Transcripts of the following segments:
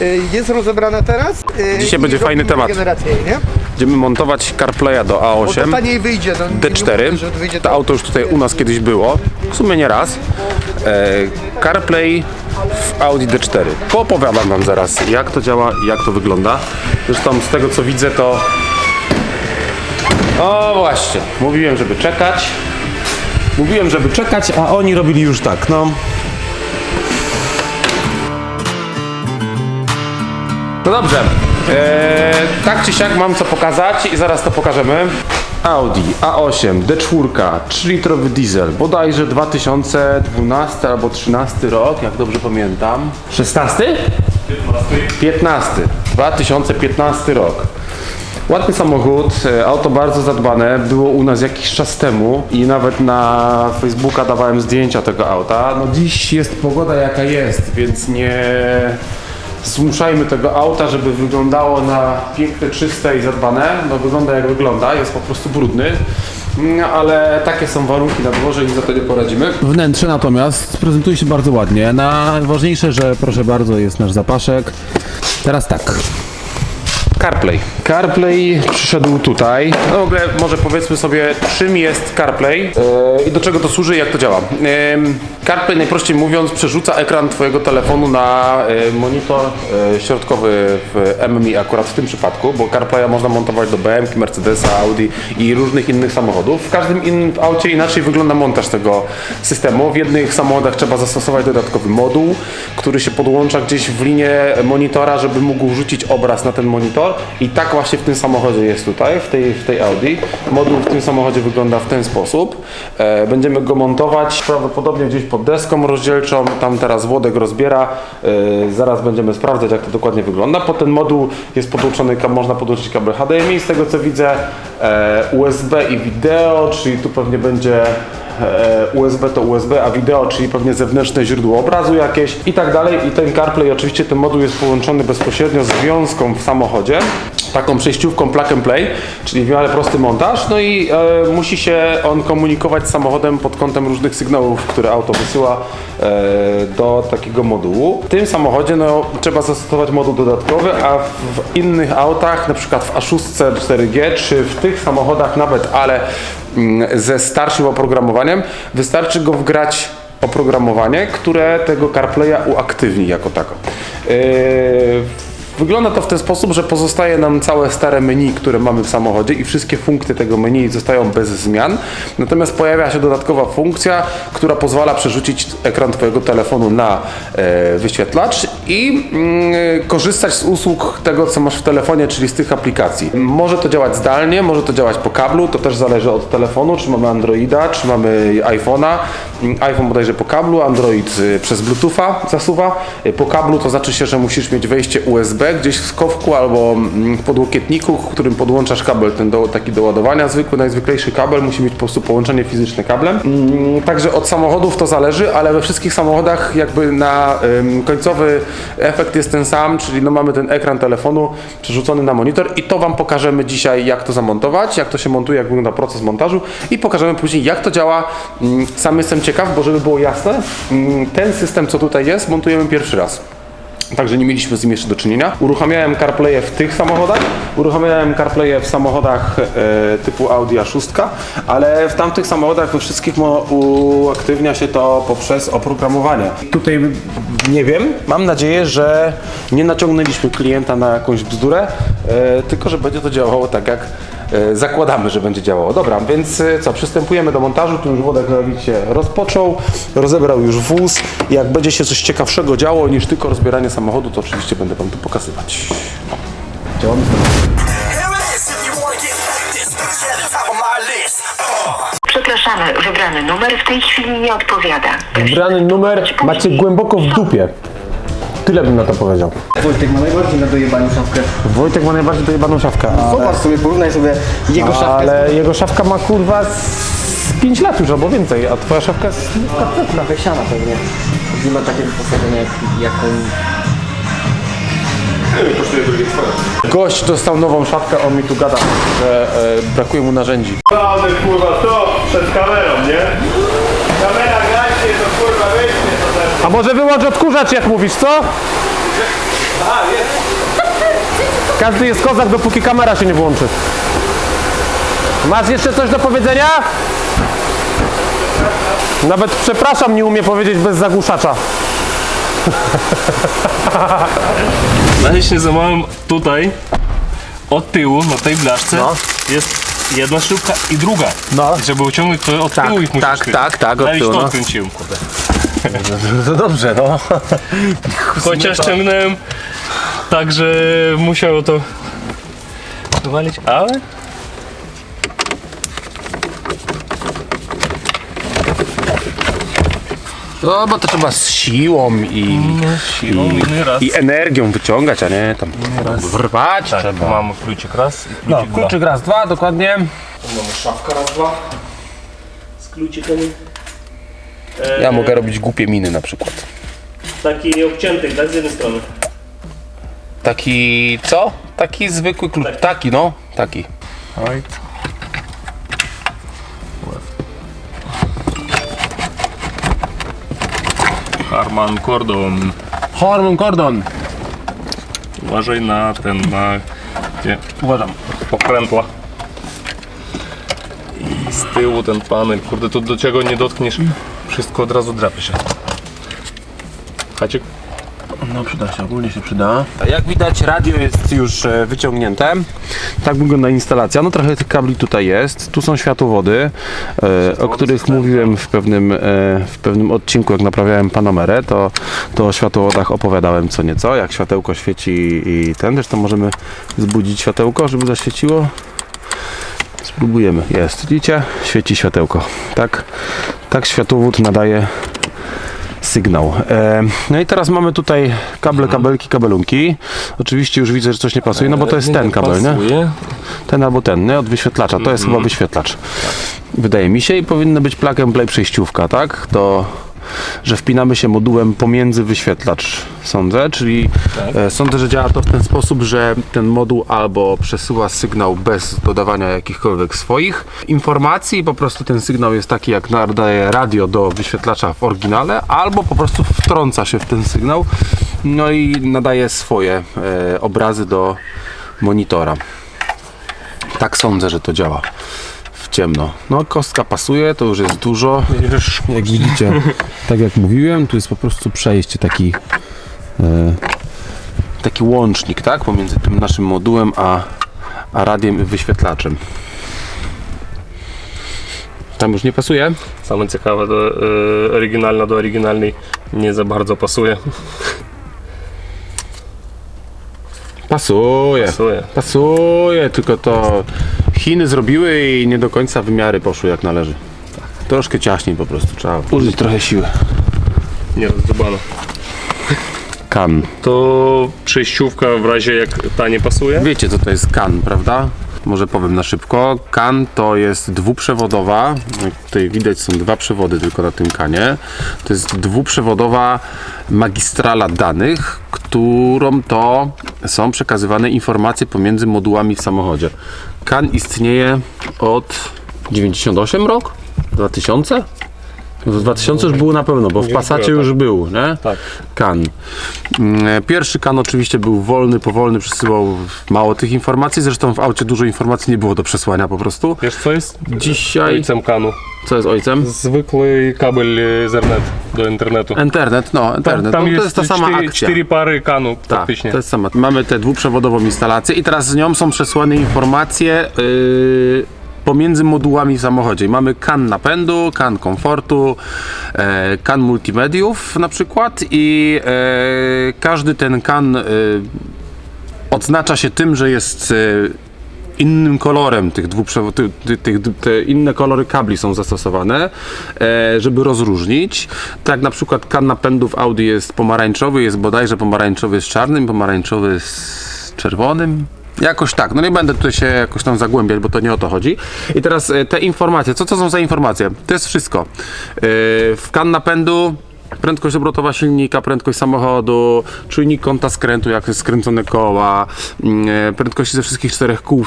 Y, Jest rozebrana teraz. y, Dzisiaj i będzie fajny robimy temat. regenerację jej, nie? Będziemy montować CarPlaya do Bo to A8 taniej wyjdzie. No, nie D4. mówię, że wyjdzie To auto już tutaj u nas kiedyś było, w sumie nie raz. E, CarPlay w Audi D4. Poopowiadam Wam zaraz, jak to działa i jak to wygląda. Zresztą z tego co widzę, to. O właśnie, mówiłem, żeby czekać. Mówiłem, żeby czekać, a oni robili już tak, no. No dobrze. Eee, tak czy siak mam co pokazać i zaraz to pokażemy. Audi A8 D4 3-litrowy diesel, bodajże 2012 albo 13 rok, jak dobrze pamiętam. 16? 15. 15. 2015 rok. Ładny samochód, e, auto bardzo zadbane, było u nas jakiś czas temu i nawet na Facebooka dawałem zdjęcia tego auta. No dziś jest pogoda jaka jest, więc nie zmuszajmy tego auta, żeby wyglądało na piękne, czyste i zadbane. No wygląda jak wygląda, jest po prostu brudny. Mm, Ale takie są warunki na dworze i za to nie poradzimy. Wnętrze natomiast prezentuje się bardzo ładnie. Najważniejsze, że proszę bardzo jest nasz zapaszek. Teraz tak. CarPlay. CarPlay przyszedł tutaj. No w ogóle może powiedzmy sobie, czym jest CarPlay e, i do czego to służy i jak to działa. Em, CarPlay najprościej mówiąc przerzuca ekran Twojego telefonu na e, monitor e, środkowy w MMI akurat w tym przypadku, bo CarPlaya można montować do BMW, Mercedesa, Audi i różnych innych samochodów. W każdym innym aucie inaczej wygląda montaż tego systemu. W jednych samochodach trzeba zastosować dodatkowy moduł, który się podłącza gdzieś w linię monitora, żeby mógł wrzucić obraz na ten monitor i tak właśnie w tym samochodzie jest tutaj, w tej, w tej Audi. Moduł w tym samochodzie wygląda w ten sposób. E, będziemy go montować prawdopodobnie gdzieś pod deską rozdzielczą, tam teraz Włodek rozbiera. E, zaraz będziemy sprawdzać jak to dokładnie wygląda. Pod ten moduł jest podłączony, można podłączyć kabel HDMI z tego co widzę, e, USB i wideo, czyli tu pewnie będzie USB to USB, a wideo, czyli pewnie zewnętrzne źródło obrazu jakieś i tak dalej. I ten CarPlay, oczywiście ten moduł jest połączony bezpośrednio z wiązką w samochodzie, taką przejściówką plug and play, czyli w miarę prosty montaż. No i e, musi się on komunikować z samochodem pod kątem różnych sygnałów, które auto wysyła e, do takiego modułu. W tym samochodzie no, trzeba zastosować moduł dodatkowy, a w innych autach, na przykład w A6 4G, czy w tych samochodach nawet, ale ze starszym oprogramowaniem, wystarczy go wgrać oprogramowanie, które tego CarPlaya uaktywni jako tako. Wygląda to w ten sposób, że pozostaje nam całe stare menu, które mamy w samochodzie i wszystkie funkcje tego menu zostają bez zmian. Natomiast pojawia się dodatkowa funkcja, która pozwala przerzucić ekran Twojego telefonu na e, wyświetlacz i mm, korzystać z usług tego, co masz w telefonie, czyli z tych aplikacji. Może to działać zdalnie, może to działać po kablu, to też zależy od telefonu, czy mamy Androida, czy mamy iPhone'a. Mm, iPhone bodajże po kablu, Android y, przez Bluetootha zasuwa. Y, Po kablu to znaczy się, że musisz mieć wejście USB gdzieś w skowku albo mm, w podłokietniku, którym podłączasz kabel ten do, taki do ładowania. Zwykły, najzwyklejszy kabel musi mieć po prostu połączenie fizyczne kablem. Mm, Także od samochodów to zależy, ale we wszystkich samochodach jakby na końcowy efekt jest ten sam, czyli no mamy ten ekran telefonu przerzucony na monitor i to Wam pokażemy dzisiaj jak to zamontować, jak to się montuje, jak wygląda proces montażu i pokażemy później jak to działa. Mm, Sam jestem ciekaw, bo żeby było jasne, ten system co tutaj jest montujemy pierwszy raz. Także nie mieliśmy z nim jeszcze do czynienia. Uruchamiałem CarPlay w tych samochodach, uruchamiałem CarPlay w samochodach e, typu Audi A6, ale w tamtych samochodach we wszystkich uaktywnia się to poprzez oprogramowanie. Tutaj nie wiem, mam nadzieję, że nie naciągnęliśmy klienta na jakąś bzdurę, e, tylko że będzie to działało tak jak zakładamy, że będzie działało. Dobra, więc e, co, przystępujemy do montażu, tu już Włodek się rozpoczął, rozebrał już wóz. Jak będzie się coś ciekawszego działo niż tylko rozbieranie samochodu, to oczywiście będę Wam to pokazywać. Działamy. Przepraszamy, wybrany numer w tej chwili nie odpowiada. Wybrany numer macie głęboko w dupie. Tyle bym na to powiedział. Wojtek ma najbardziej na dojebaniu szafkę. Wojtek ma najbardziej dojebaną szafkę, Zobacz sobie, porównaj sobie jego szafkę ale jego szafka ma kurwa z 5 lat już albo więcej, a twoja szafka jest... na siana pewnie. Nie ma takiego wyposażenia jak, jak on. Gość dostał nową szafkę, on mi tu gada, że e, brakuje mu narzędzi. Ale kurwa to przed kamerą, nie? Kamera gracie, to kurwa weźmie to też. A może wyłącz odkurzacz jak mówisz, co? Każdy jest kozak, dopóki kamera się nie włączy. Masz jeszcze coś do powiedzenia? Nawet przepraszam nie umie powiedzieć bez zagłuszacza. Właśnie za małym tutaj, od tyłu, na tej blaszce, jest jedna śrubka i druga. No. Żeby uciągnąć to od tyłu ich musisz tak, tak, tak, od Nawet tyłu, to no. odkręciłem, kurde. To dobrze, no. Chociaż ciągnąłem tak, że musiało to wywalić, ale... No, bo to trzeba z siłą i, Siłą inny raz. i energią wyciągać, a nie tam wrwać Tak, trzeba. mam kluczyk raz i No, kluczyk dwa. kluczyk raz, dwa, dokładnie. Mamy szafka raz, dwa. Z kluczykiem. Ja mogę robić głupie miny na przykład. Taki obcięty, tak, z jednej strony. Taki, co? Taki zwykły klucz. Taki, no, taki. Right. Harman Kordon. Hormon Cordon. Uważaj na ten, na... Gdzie? Uważam. Pokrętła. I z tyłu ten panel, kurde, to do czego nie dotkniesz, wszystko od razu drapie się. Haciek? No przyda się, ogólnie się przyda. Jak widać radio jest już e, wyciągnięte. Tak wygląda instalacja. No trochę tych kabli tutaj jest. Tu są światłowody, e, o których mówiłem w pewnym, e, w pewnym odcinku, jak naprawiałem Panamerę, to, to o światłowodach opowiadałem co nieco, jak światełko świeci i ten. Zresztą możemy zbudzić światełko, żeby zaświeciło. Spróbujemy. Jest. Widzicie? Świeci światełko. Tak, tak światłowód nadaje sygnał. E, no i teraz mamy tutaj kable, kabelki, kabelunki. Oczywiście już widzę, że coś nie pasuje, no bo to jest ten kabel, nie? Ten albo ten, nie? Od wyświetlacza. To jest chyba wyświetlacz. Wydaje mi się i powinna być plug and play przejściówka, tak? To, że wpinamy się modułem pomiędzy wyświetlacz, sądzę, czyli e, sądzę, że działa to w ten sposób, że ten moduł albo przesyła sygnał bez dodawania jakichkolwiek swoich informacji, po prostu ten sygnał jest taki, jak nadaje radio do wyświetlacza w oryginale, albo po prostu wtrąca się w ten sygnał, no i nadaje swoje e, obrazy do monitora. Tak sądzę, że to działa ciemno. No kostka pasuje, to już jest dużo. Jak widzicie, tak jak mówiłem, tu jest po prostu przejście taki e, Taki łącznik, tak? Pomiędzy tym naszym modułem a, a radiem i wyświetlaczem. Tam już nie pasuje? Same ciekawe, do, y, oryginalna do oryginalnej nie za bardzo pasuje. Pasuje. Pasuje. Pasuje, tylko to Chiny zrobiły i nie do końca wymiary poszły jak należy. Troszkę ciaśniej po prostu, trzeba użyć trochę siły. Nie rozdobano. Kan. To przejściówka w razie jak ta nie pasuje. Wiecie co to jest kan, prawda? Może powiem na szybko. Kan to jest dwuprzewodowa, jak tutaj widać są dwa przewody tylko na tym kanie. To jest dwuprzewodowa magistrala danych, którą to są przekazywane informacje pomiędzy modułami w samochodzie. Kan istnieje od 98 rok? 2000? W 2000 już było na pewno, bo w Passacie już był, nie? Tak. kan. Mm, Pierwszy kan oczywiście był wolny, powolny, przesyłał mało tych informacji, zresztą w aucie dużo informacji nie było do przesłania po prostu. Wiesz co jest? Dzisiaj, Ojcem kanu. co jest ojcem? Zwykły kabel e, Ethernet do internetu. Internet, no, internet, no, to jest ta sama cztery, akcja. cztery pary kanu Tak, to jest sama. Mamy tę dwuprzewodową instalację i teraz z nią są przesłane informacje yy, pomiędzy modułami w samochodzie. Mamy kan napędu, kan komfortu, e, kan multimediów na przykład i e, każdy ten kan e, odznacza się tym, że jest innym kolorem tych dwóch tych, te inne kolory kabli są zastosowane, żeby rozróżnić. Tak na przykład kan napędów Audi jest pomarańczowy, jest bodajże pomarańczowy z czarnym, pomarańczowy z czerwonym. Jakoś tak, no nie będę tutaj się jakoś tam zagłębiać, bo to nie o to chodzi. I teraz e, te informacje, co to są za informacje? To jest wszystko. E, w kan napędu prędkość obrotowa silnika, prędkość samochodu, czujnik kąta skrętu, jak jest skręcone koła, mm, e, prędkości ze wszystkich czterech kół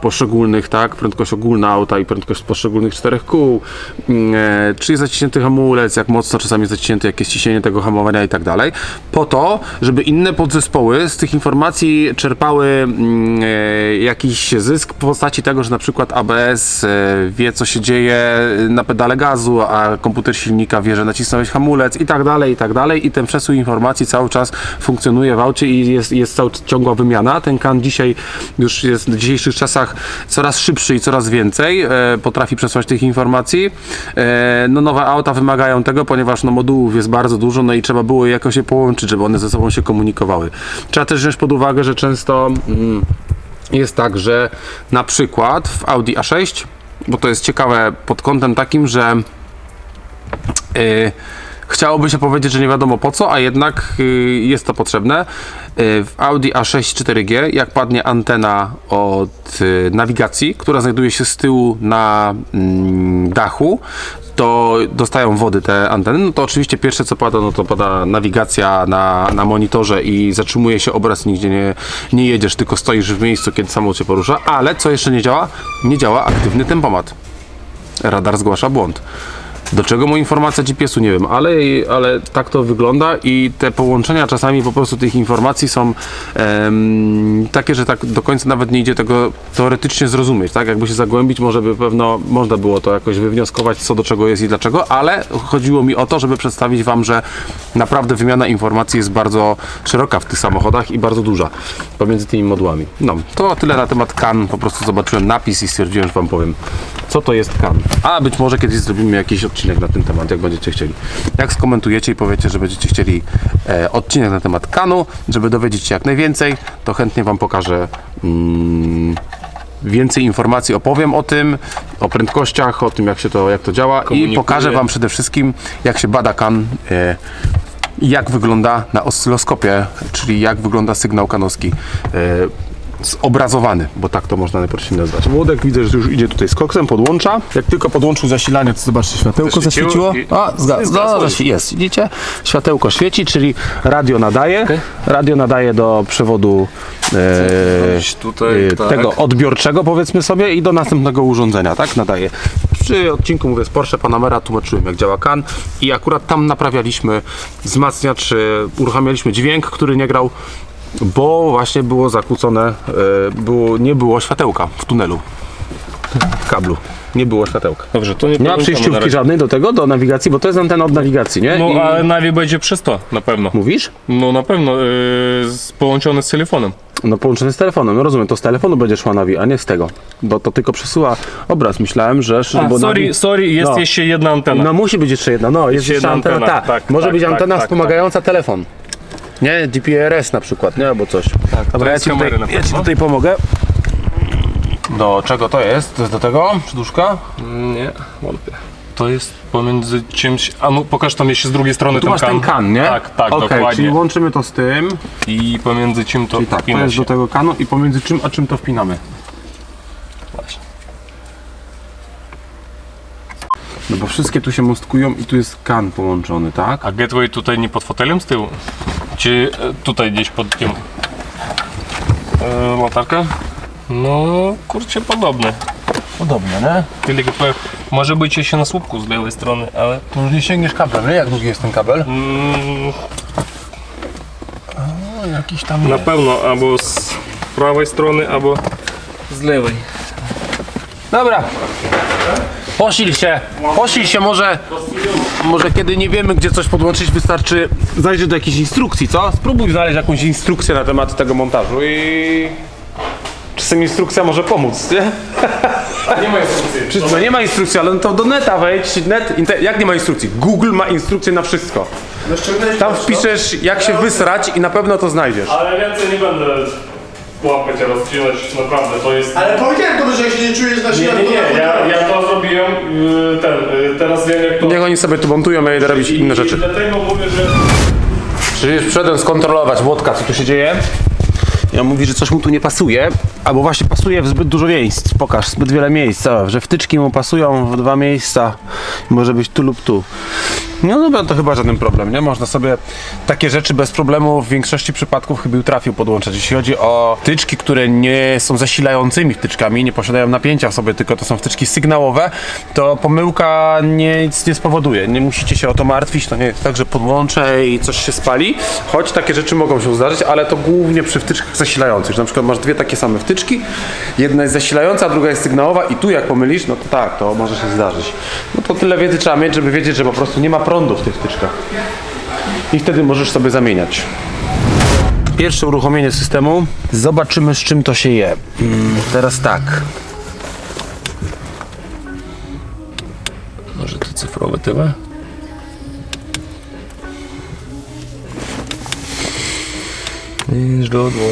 poszczególnych, tak, prędkość ogólna auta i prędkość poszczególnych czterech kół, mm, e, czy jest zaciśnięty hamulec, jak mocno czasami jest zaciśnięty, jakie jest ciśnienie tego hamowania i tak dalej, po to, żeby inne podzespoły z tych informacji czerpały mm, e, jakiś zysk w postaci tego, że na przykład ABS wie, co się dzieje na pedale gazu, a komputer silnika wie, że nacisnąłeś hamulec i tak dalej, i tak dalej. I ten przesył informacji cały czas funkcjonuje w aucie i jest, jest cały, ciągła wymiana. Ten kan dzisiaj już jest w dzisiejszych czasach coraz szybszy i coraz więcej e, potrafi przesłać tych informacji. E, no nowe auta wymagają tego, ponieważ no, modułów jest bardzo dużo, no i trzeba było je jakoś je połączyć, żeby one ze sobą się komunikowały. Trzeba też wziąć pod uwagę, że często mm, jest tak, że na przykład w Audi A6, bo to jest ciekawe pod kątem takim, że yy, chciałoby się powiedzieć, że nie wiadomo po co, a jednak yy, jest to potrzebne. Yy, w Audi A6 4G, jak padnie antena od yy, nawigacji, która znajduje się z tyłu na mm, dachu, to dostają wody te anteny, no to oczywiście pierwsze co pada, no to pada nawigacja na, na monitorze i zatrzymuje się obraz, nigdzie nie, nie jedziesz, tylko stoisz w miejscu, kiedy samolot się porusza, ale co jeszcze nie działa? Nie działa aktywny tempomat. Radar zgłasza błąd. Do czego mu informacja GPS-u nie wiem, ale, ale tak to wygląda i te połączenia czasami po prostu tych informacji są em, takie, że tak do końca nawet nie idzie tego teoretycznie zrozumieć, tak? Jakby się zagłębić, może by pewno można było to jakoś wywnioskować, co do czego jest i dlaczego, ale chodziło mi o to, żeby przedstawić Wam, że naprawdę wymiana informacji jest bardzo szeroka w tych samochodach i bardzo duża pomiędzy tymi modułami. No, to tyle na temat CAN, po prostu zobaczyłem napis i stwierdziłem, że Wam powiem, co to jest CAN. A być może kiedyś zrobimy jakiś odcinek na ten temat, jak będziecie chcieli. Jak skomentujecie i powiecie, że będziecie chcieli e, odcinek na temat CANu, żeby dowiedzieć się jak najwięcej, to chętnie Wam pokażę mm, więcej informacji, opowiem o tym, o prędkościach, o tym jak się to, jak to działa i Komunikuję. pokażę Wam przede wszystkim jak się bada CAN e, i jak wygląda na oscyloskopie, czyli jak wygląda sygnał kanowski e, zobrazowany, bo tak to można najprościej nazwać. Młodek widzę, że już idzie tutaj z koksem, podłącza. Jak tylko podłączył zasilanie, to zobaczcie, światełko Zaświeciło A, zga- zga- jest, widzicie? Światełko świeci, czyli radio nadaje. Radio nadaje do przewodu e, tutaj, e, tak. tego odbiorczego powiedzmy sobie i do następnego urządzenia, tak? Nadaje. Przy odcinku mówię z Porsche Panamera tłumaczyłem jak działa kan i akurat tam naprawialiśmy wzmacniacz, e, uruchamialiśmy dźwięk, który nie grał, bo właśnie było zakłócone, e, było, nie było światełka w tunelu, w kablu. Nie było światełka. Dobrze, to nie Nie ma przejściówki żadnej do tego, do nawigacji, bo to jest antena od nawigacji, nie? No I... ale Navi będzie przez to, na pewno. Mówisz? No na pewno, yy, z- połączony z telefonem. No połączony z telefonem, no rozumiem, to z telefonu będzie szła nawi, a nie z tego. Bo to tylko przesyła obraz. Myślałem, że... A, bo sorry, nawi- sorry, jest No. jeszcze jedna antena. No musi być jeszcze jedna, no jest jeszcze jedna antena, antena, tak. tak, Może tak, być tak, antena tak, wspomagająca telefon. Nie, GPRS na przykład, nie? Albo coś. Tak, Dobra, ja ci, tutaj, ja ci tutaj pomogę. Do czego to jest? To jest do tego? Przyduszka? Nie, wątpię. To jest pomiędzy czymś. A no pokaż tam jeszcze z drugiej strony Tu ten masz kan. ten kan, nie? Tak, tak, Okej, dokładnie. czyli łączymy to z tym. I pomiędzy czym to I tak, to jest się. do tego kanu i pomiędzy czym a czym to wpinamy. Właśnie. No bo wszystkie tu się mostkują i tu jest kan połączony, tak? A gateway tutaj nie pod fotelem z tyłu? Czy e, tutaj gdzieś pod tym? E, latarka? No, kurczę, podobne. Podobnie, nie? Tylko powiem, może być jeszcze na słupku z lewej strony, ale Tu już nie sięgniesz kablem, nie? Jak długi jest ten kabel? mm, Jakiś tam na pewno albo z prawej strony, albo z lewej. Dobra. Posil się, posil się może, może kiedy nie wiemy gdzie coś podłączyć wystarczy zajrzeć do jakiejś instrukcji, co? Spróbuj znaleźć jakąś instrukcję na temat tego montażu i czasem instrukcja może pomóc, nie? Nie ma instrukcji. Nie ma instrukcji, ale no to do neta wejdź, net, jak nie ma instrukcji? Google ma instrukcję na wszystko. Tam wpiszesz jak się wysrać i na pewno to znajdziesz. Ale więcej nie będę łapać, rozcinać, naprawdę, to jest... Ale powiedziałem to, że jak się nie czujesz na Nie, siłę, nie, nie, ja, ja to zrobiłem, y, ten, y, teraz wiem jak to... Niech oni sobie tu montują, ja idę robić inne rzeczy. I dlatego mówię, że... Czyli już przyszedłem skontrolować Włodka, co tu się dzieje. Ja mówi, że coś mu tu nie pasuje, albo właśnie pasuje w zbyt dużo miejsc. Pokaż, zbyt wiele miejsc, że wtyczki mu pasują w dwa miejsca. Może być tu lub tu. No dobra, to chyba żaden problem, nie? Można sobie takie rzeczy bez problemu w większości przypadków chyba trafił podłączać. Jeśli chodzi o wtyczki, które nie są zasilającymi wtyczkami, nie posiadają napięcia w sobie, tylko to są wtyczki sygnałowe, to pomyłka nic nie spowoduje. Nie musicie się o to martwić, to nie jest tak, że podłączę i coś się spali, choć takie rzeczy mogą się zdarzyć, ale to głównie przy wtyczkach zasilających. Na przykład masz dwie takie same wtyczki, jedna jest zasilająca, a druga jest sygnałowa i tu jak pomylisz, no to tak, to może się zdarzyć. No to tyle wiedzy trzeba mieć, żeby wiedzieć, że po prostu nie ma prądu w tych wtyczkach. I wtedy możesz sobie zamieniać. Pierwsze uruchomienie systemu. Zobaczymy z czym to się je. Mm, teraz tak. Może to cyfrowe? I źródło.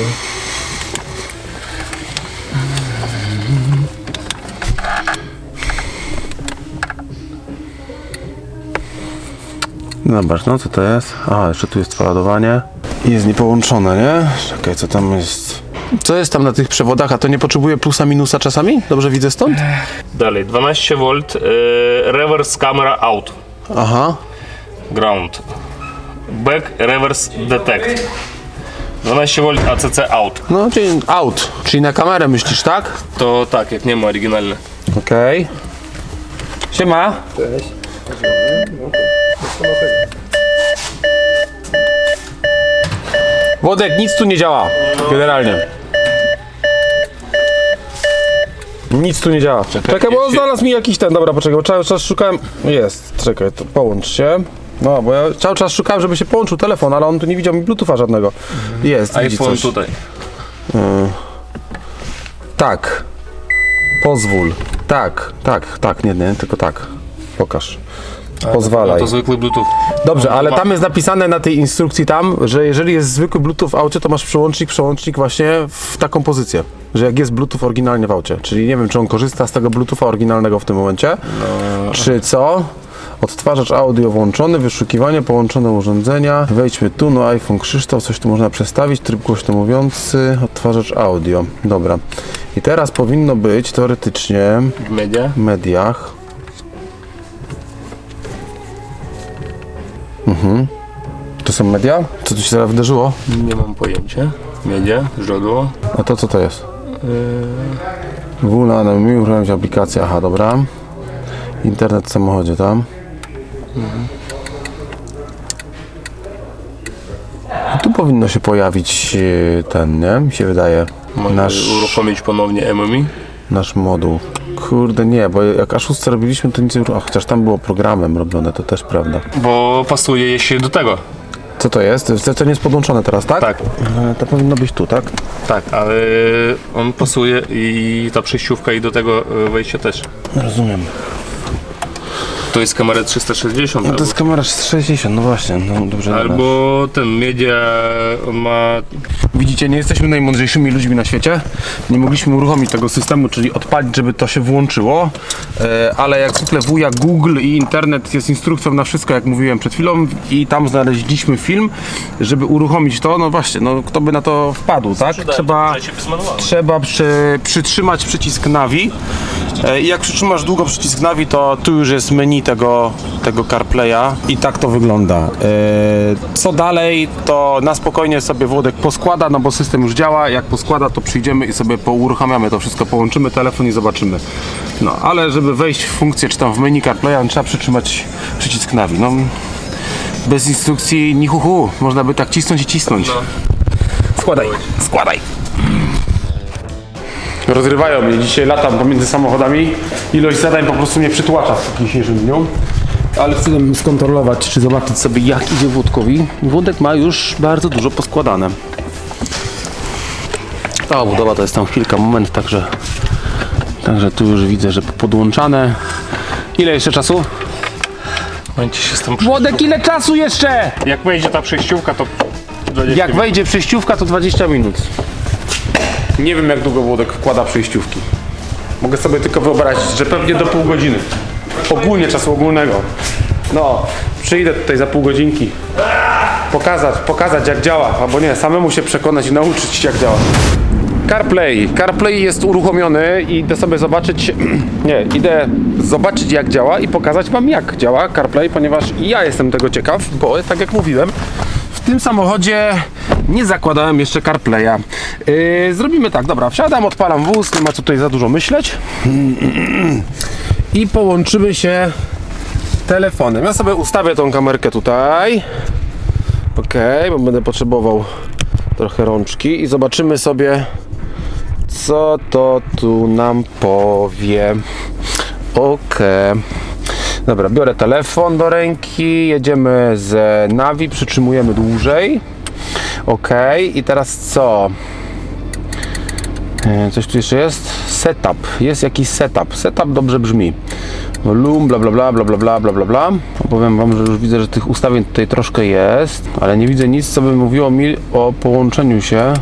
Zobacz, no co to jest? A, jeszcze tu jest ładowanie. I jest niepołączone, nie? Czekaj, co tam jest? Co jest tam na tych przewodach? A to nie potrzebuje plusa, minusa czasami? Dobrze widzę stąd? Dalej, 12 V, e, reverse camera out, Aha. ground. Back reverse detect. 12 V ACC out. No, czyli out. Czyli na kamerę myślisz, tak? To tak, jak nie ma oryginalne. Okej. Siema. Wodek, nic tu nie działa. Generalnie. Nic tu nie działa. Czekaj, bo jeśli- znalazł mi jakiś ten. Dobra, poczekaj, bo cały czas szukałem. Jest, czekaj, to połącz się. No, bo ja cały czas szukałem, żeby się połączył telefon, ale on tu nie widział mi Bluetootha żadnego. Jest, widzi iPhone coś. tutaj. Tak. Pozwól. Tak, tak, tak, nie, nie, tylko tak. Pokaż. Pozwalaj. No to zwykły Bluetooth. Dobrze, ale tam jest napisane na tej instrukcji tam, że jeżeli jest zwykły Bluetooth w aucie, to masz przełącznik, przełącznik właśnie w taką pozycję. Że jak jest Bluetooth oryginalnie w aucie. Czyli nie wiem, czy on korzysta z tego Bluetootha oryginalnego w tym momencie, czy co. Odtwarzacz audio włączony, wyszukiwanie, połączone urządzenia. Wejdźmy tu, no iPhone Krzysztof, coś tu można przestawić, tryb głośno mówiący, odtwarzacz audio. Dobra. I teraz powinno być teoretycznie Media. w mediach. Mhm. To są media? Co tu się teraz wydarzyło? Nie mam pojęcia. Media, źródło. A to co to jest? W na mi uruchomić aplikację. Aha, dobra. Internet w samochodzie, tam. I Tu powinno się pojawić e, ten, nie? Mi się wydaje. Nasz, uruchomić ponownie MMI. nasz moduł. Kurde, nie, bo jak A6 robiliśmy, to nic nie... A chociaż tam było programem robione, to też prawda. Bo pasuje jeszcze do tego. Co to jest? To, to nie jest podłączone teraz, tak? Tak. E, To powinno być tu, tak? Tak, ale on pasuje i ta przejściówka i do tego e, wejścia też. Rozumiem. To jest kamera 360 No to jest kamera 360, no właśnie, no dobrze. albo, albo ten media on ma Widzicie, nie jesteśmy najmądrzejszymi ludźmi na świecie. Nie mogliśmy uruchomić tego systemu, czyli odpalić, żeby to się włączyło. E, ale jak zwykle wuja Google i internet jest instrukcją na wszystko, jak mówiłem przed chwilą i tam znaleźliśmy film, żeby uruchomić to, no właśnie, no kto by na to wpadł, tak? Trzeba, trzeba przy, przytrzymać przycisk Navi E, i jak przytrzymasz długo przycisk Navi, to tu już jest menu tego, tego CarPlaya i tak to wygląda. E, Co dalej, to na spokojnie sobie Włodek poskłada, no bo system już działa, jak poskłada, to przyjdziemy i sobie pouruchamiamy to wszystko, połączymy telefon i zobaczymy. No, ale żeby wejść w funkcję, czy tam w menu CarPlaya, no, trzeba przytrzymać przycisk Navi. No, bez instrukcji ni hu, hu. można by tak cisnąć i cisnąć. Składaj, składaj. Rozrywają mnie. Dzisiaj latam pomiędzy samochodami. Ilość zadań po prostu mnie przytłacza w dzisiejszym dniu. Ale chcę skontrolować, czy zobaczyć sobie jak idzie Włodkowi. Włodek ma już bardzo dużo poskładane. Ta budowa to jest tam chwilka, moment, także Także tu już widzę, że podłączane. Ile jeszcze czasu? Będzie się z tym Włodek, ile czasu jeszcze? Jak wejdzie ta przejściówka, to 20 Jak wejdzie przejściówka, to 20 minut. Nie wiem, jak długo Włodek wkłada przejściówki. Mogę sobie tylko wyobrazić, że pewnie do pół godziny. Ogólnie czasu ogólnego. No, przyjdę tutaj za pół godzinki. Pokazać, pokazać jak działa, albo nie, samemu się przekonać i nauczyć jak działa. CarPlay. CarPlay jest uruchomiony i idę sobie zobaczyć, nie, idę zobaczyć jak działa i pokazać Wam jak działa CarPlay, ponieważ ja jestem tego ciekaw, bo tak jak mówiłem, tym samochodzie nie zakładałem jeszcze CarPlaya. Yy, zrobimy tak, dobra, wsiadam, odpalam wóz, nie ma co tutaj za dużo myśleć i połączymy się telefonem. Ja sobie ustawię tą kamerkę tutaj. Ok, bo będę potrzebował trochę rączki i zobaczymy sobie, co to tu nam powie. Ok. Dobra, biorę telefon do ręki, jedziemy z Navi, przytrzymujemy dłużej. Ok, i teraz co? E, Coś tu jeszcze jest? Setup. Jest jakiś setup. Setup dobrze brzmi. Volume, bla bla bla bla bla bla bla bla bla. Powiem wam, że już widzę, że tych ustawień tutaj troszkę jest, ale nie widzę nic, co by mówiło mi o połączeniu się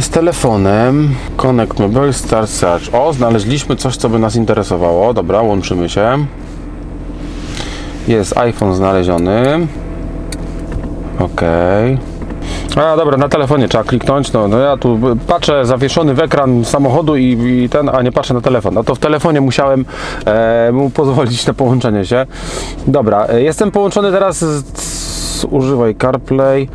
z telefonem. Connect Mobile, Start Search. O, znaleźliśmy coś, co by nas interesowało. Dobra, łączymy się. Jest iPhone znaleziony. Okej. A dobra, na telefonie trzeba kliknąć. No, no ja tu patrzę zawieszony w ekran samochodu i, i ten, a nie patrzę na telefon. No to w telefonie musiałem e, mu pozwolić na połączenie się. Dobra, e, jestem połączony teraz z, z używaj CarPlay.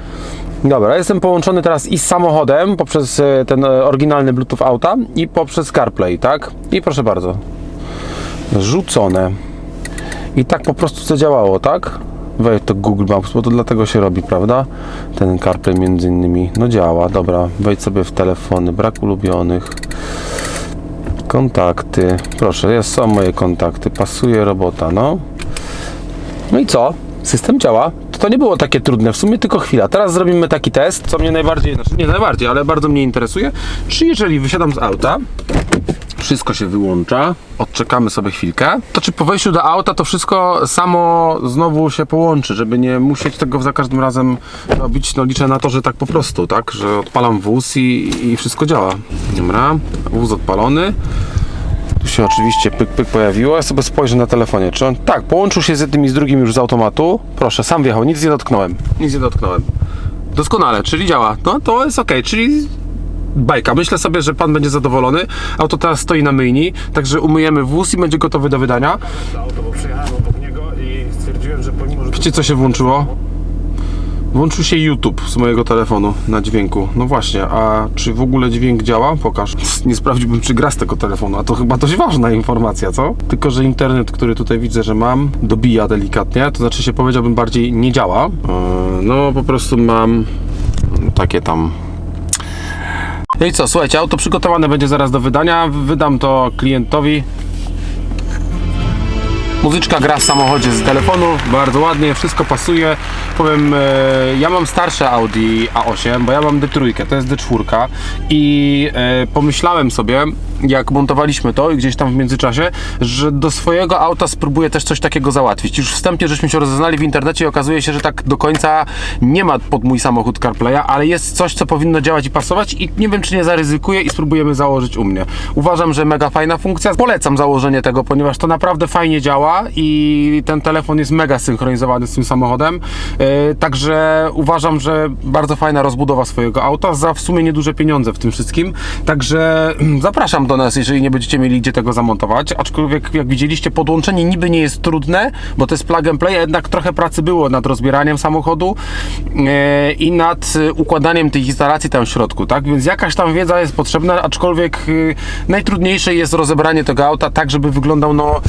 Dobra, jestem połączony teraz i z samochodem poprzez e, ten e, oryginalny Bluetooth auta i poprzez CarPlay, tak? I proszę bardzo. Rzucone. I tak po prostu zadziałało, tak? Weź to Google Maps, bo to dlatego się robi, prawda? Ten CarPlay między innymi. No działa, dobra. Wejdź sobie w telefony, brak ulubionych. Kontakty. Proszę, jest, są moje kontakty. Pasuje robota, no. No i co? System działa. To, nie było takie trudne, w sumie tylko chwila. Teraz zrobimy taki test, co mnie najbardziej, znaczy nie najbardziej, ale bardzo mnie interesuje. Czy jeżeli wysiadam z auta, wszystko się wyłącza, odczekamy sobie chwilkę, to czy po wejściu do auta to wszystko samo znowu się połączy, żeby nie musieć tego za każdym razem robić, no liczę na to, że tak po prostu, tak, że odpalam wóz i, i wszystko działa. Dobra, wóz odpalony. Tu się oczywiście pyk pyk pojawiło, ja sobie spojrzę na telefonie, czy on, tak, połączył się z jednym i z drugim już z automatu, proszę, sam wjechał, nic nie dotknąłem, nic nie dotknąłem. Doskonale, czyli działa, no to jest ok, czyli bajka. Myślę sobie, że pan będzie zadowolony. Auto teraz stoi na myjni, także umyjemy wóz i będzie gotowy do wydania. Auto, bo przejechałem obok niego i stwierdziłem, że pomimo, że... Wiecie co się włączyło? Włączył się YouTube z mojego telefonu na dźwięku. No właśnie, a czy w ogóle dźwięk działa? Pokaż. Nie sprawdziłbym, czy gra z tego telefonu, a to chyba dość ważna informacja, co? Tylko, że internet, który tutaj widzę, że mam, dobija delikatnie, to znaczy się powiedziałbym bardziej nie działa. Yy, No po prostu mam takie tam no i co, słuchajcie, auto przygotowane będzie zaraz do wydania. Wydam to klientowi. Muzyczka gra w samochodzie z telefonu, bardzo ładnie, wszystko pasuje. Powiem, e, ja mam starsze Audi A8, bo ja mam D3, to jest D4 i e, pomyślałem sobie, jak montowaliśmy to i gdzieś tam w międzyczasie, że do swojego auta spróbuję też coś takiego załatwić. Już wstępnie żeśmy się rozeznali w internecie i okazuje się, że tak do końca nie ma pod mój samochód CarPlaya, ale jest coś, co powinno działać i pasować i nie wiem, czy nie zaryzykuję i spróbujemy założyć u mnie. Uważam, że mega fajna funkcja. Polecam założenie tego, ponieważ to naprawdę fajnie działa i ten telefon jest mega synchronizowany z tym samochodem. Yy, także uważam, że bardzo fajna rozbudowa swojego auta za w sumie nieduże pieniądze w tym wszystkim. Także zapraszam do nas, jeżeli nie będziecie mieli gdzie tego zamontować. Aczkolwiek, jak widzieliście, podłączenie niby nie jest trudne, bo to jest plug and play, a jednak trochę pracy było nad rozbieraniem samochodu yy, i nad y, układaniem tej instalacji tam w środku, tak? Więc jakaś tam wiedza jest potrzebna, aczkolwiek yy, najtrudniejsze jest rozebranie tego auta tak, żeby wyglądał no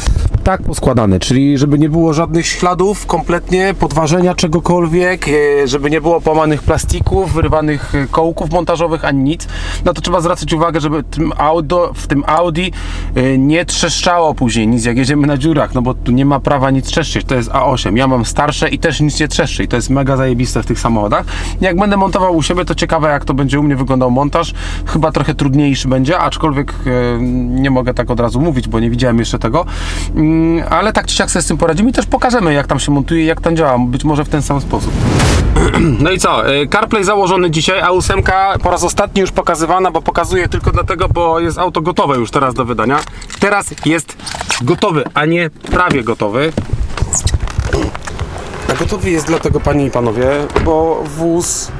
tak poskładany, czyli żeby nie było żadnych śladów kompletnie, podważenia czegokolwiek, e, żeby nie było połamanych plastików, wyrywanych e, kołków montażowych, ani nic. No to trzeba zwracać uwagę, żeby tym auto, w tym Audi e, nie trzeszczało później nic, jak jedziemy na dziurach, no bo tu nie ma prawa nic trzeszczeć, to jest A8. Ja mam starsze i też nic nie trzeszczy i to jest mega zajebiste w tych samochodach. Jak będę montował u siebie, to ciekawe jak to będzie u mnie wyglądał montaż. Chyba trochę trudniejszy będzie, aczkolwiek e, nie mogę tak od razu mówić, bo nie widziałem jeszcze tego. Mm, ale tak czy siak sobie z tym poradzimy i też pokażemy jak tam się montuje jak tam działa, być może w ten sam sposób. No i co, y, CarPlay założony dzisiaj, A8 po raz ostatni już pokazywana, bo pokazuję tylko dlatego, bo jest auto gotowe już teraz do wydania. Teraz jest gotowy, a nie prawie gotowy. A gotowy jest dlatego, panie i panowie, bo wóz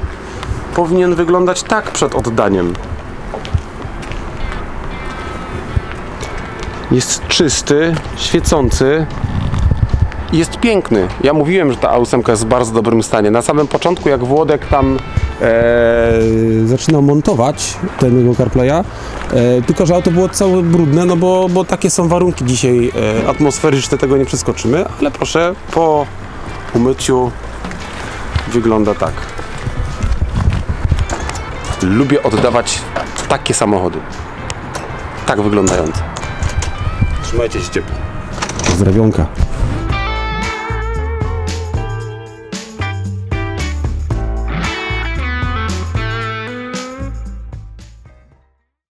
powinien wyglądać tak przed oddaniem. Jest czysty, świecący. Jest piękny. Ja mówiłem, że ta A8 jest w bardzo dobrym stanie. Na samym początku, jak Włodek tam e, zaczynał montować tego CarPlaya, e, tylko że auto było całe brudne, no bo, bo takie są warunki dzisiaj e, atmosferyczne, tego nie przeskoczymy, ale proszę, po umyciu wygląda tak. Lubię oddawać takie samochody. Tak wyglądające. Trzymajcie się ciepło. Zdrawionka.